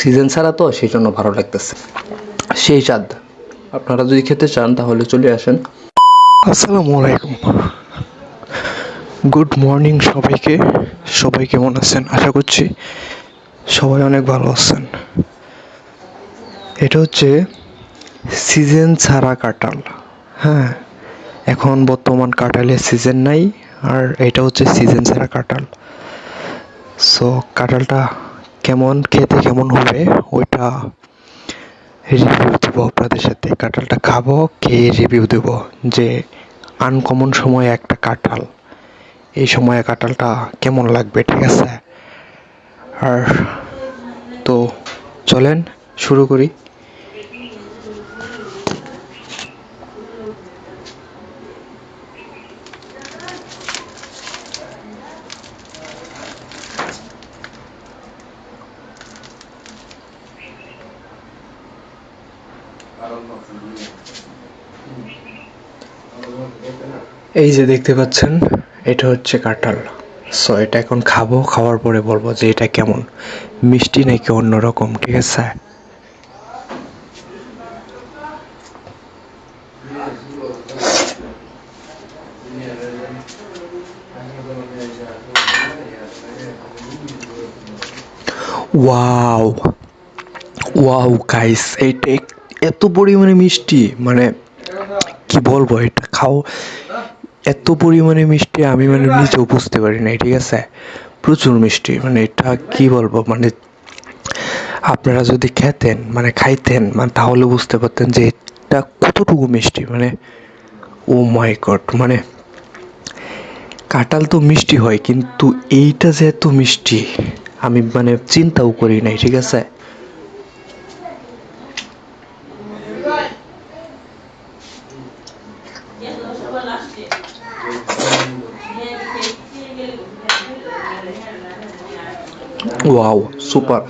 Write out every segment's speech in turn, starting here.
Season ছাড়া তো সেই জন্য ভালো লাগতেছে। সেই স্বাদ। আপনারা যদি খেতে চান, তাহলে চলে আসেন। আসসালামু আলাইকুম। গুড মর্নিং সবাইকে। সবাই কেমন আছেন? আশা করছি সবাই অনেক ভালো আছেন। এটা হচ্ছে সিজন ছাড়া কাঁঠাল। হ্যাঁ এখন বর্তমান কাঁঠালের সিজন নাই, আর এটা হচ্ছে সিজন ছাড়া কাঁঠাল। সো কাঁঠালটা কেমন, খেতে কেমন হবে, ওইটা রিভিউ দেব আপনাদের সাথে। কাঁঠালটা খাব, খেয়ে রিভিউ দেব যে আনকমন সময়ে একটা কাঁঠাল, এই সময়ে কাঁঠালটা কেমন লাগবে, ঠিক আছে? আর তো চলেন, শুরু করি। এই যে দেখতে পাচ্ছেন, এটা হচ্ছে কাঁঠাল। সো এটা এখন খাব, খাওয়ার পরে বলব যে এটা কেমন? মিষ্টি নাকি অন্যরকম, ঠিক আছে? ওয়াও ওয়াও গাইস এইটা এত পরিমাণে মিষ্টি মানে কি বলব এটা? খাও। এত পরিমাণে মিষ্টি আমি মানে নিজেও বুঝতে পারি নাই, ঠিক আছে? প্রচুর মিষ্টি মানে এটা কি বলব? মানে আপনারা যদি খেতেন মানে খাইতেন মানে তাহলে বুঝতে পারতেন যে এটা কতটুকু মিষ্টি মানে ও মাই গড মানে কাঁঠাল তো মিষ্টি হয়, কিন্তু এইটা যে এত মিষ্টি, আমি মানে চিন্তাও করি নাই, ঠিক আছে? Wow, super.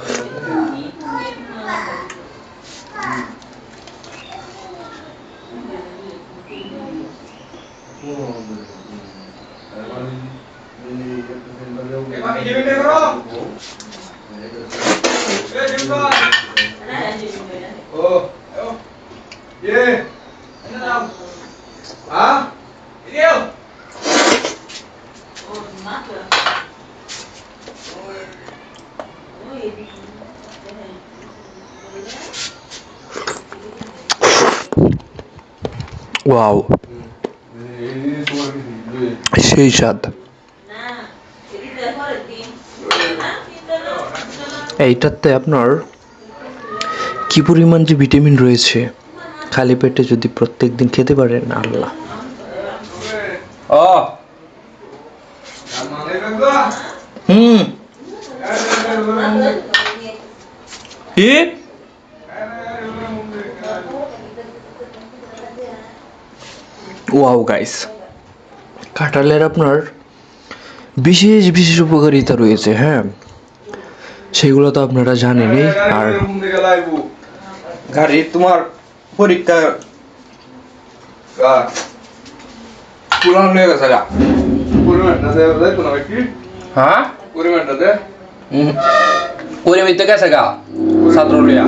ওয়াও সেই স্বাদ। এইটাতে আপনার কি পরিমাণ যে ভিটামিন রয়েছে খালি পেটে যদি প্রত্যেক দিন খেতে পারেন আল্লাহ. হুম। কি? ওয়াও গাইস কাঁঠালের আপনার বিশেষ বিশেষ উপকারিতা রয়েছে হ্যাঁ? সেগুলো তো আপনারা জানেনই আর গাড়ি তোমার পরীক্ষা পুরান হয়ে গেছে হ্যাঁ পরিমাণটা দে ওরে মিতে গেছে গা ছাত্র লিয়া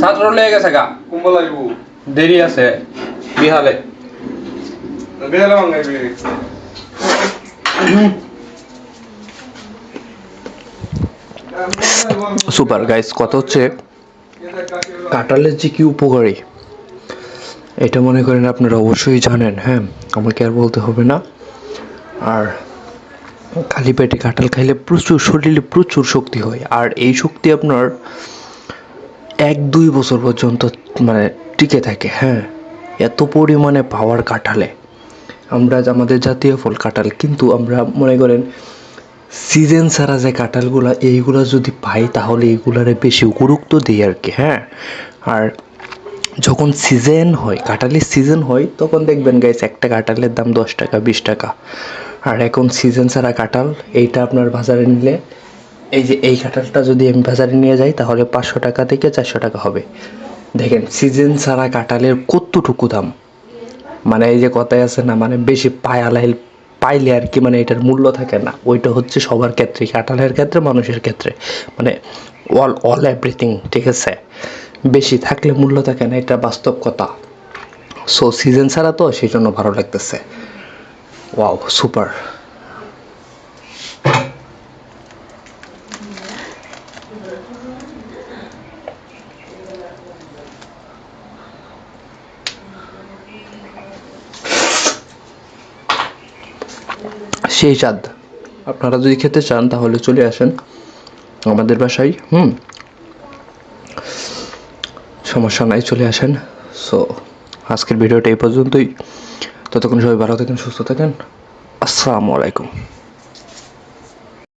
ছাত্র লিয়ে গেছে গা দেরি আছে বিহালে সুপার গাইস কথা হচ্ছে কাঁঠালের যে কি উপকারী এটা মনে করেন আপনারা অবশ্যই জানেন হ্যাঁ? আমাকে আর বলতে হবে না। আর খালি পেটে কাঁঠাল খাইলে প্রচুর শরীরে প্রচুর শক্তি হয়। আর এই শক্তি আপনার এক, দুই বছর পর্যন্ত মানে টিকে থাকে হ্যাঁ? এত পরিমাণে পাওয়ার কাঁঠালে। আমরা আমাদের জাতীয় ফল কাঁঠাল, কিন্তু আমরা মনে করেন সিজন ছাড়া যে কাঁঠালগুলা, এইগুলো যদি পাই তাহলে এইগুলারে বেশি গুরুত্ব দিই আর কি হ্যাঁ? আর যখন সিজন হয়, কাঁঠালের সিজন হয়, তখন দেখবেন গাইস একটা কাঁঠালের দাম দশ টাকা, বিশ টাকা। আর এখন সিজন ছাড়া কাঁঠাল, এইটা আপনার বাজারে নিলে, এই যে এই কাঁঠালটা যদি আমি বাজারে নিয়ে যাই, তাহলে পাঁচশো টাকা থেকে চারশো টাকা হবে। দেখেন সিজন ছাড়া কাঁঠালের কতটুকু দাম? মানে এই যে কথায় আছে না মানে বেশি পায়ালাইল পাইলে আর কি মানে এটার মূল্য থাকে না। ওইটা হচ্ছে সবার ক্ষেত্রে, কাঁঠালের ক্ষেত্রে, মানুষের ক্ষেত্রে। মানে অল অল এভরিথিং ঠিক আছে? বেশি থাকলে মূল্য থাকে না, এটা বাস্তব কথা। সো সিজন ছাড়া তো সেই জন্য ভালো লাগতেছে। ওয়াও সুপার সেই চাঁদ আপনারা যদি খেতে চান, তাহলে চলে আসেন আমাদের বাসায়। হুম। সমস্যা নাই, চলে আসেন। সো আজকের ভিডিওটা এই পর্যন্তই। ততক্ষণ সবাই ভালো থাকেন, সুস্থ থাকেন। আসসালামু আলাইকুম।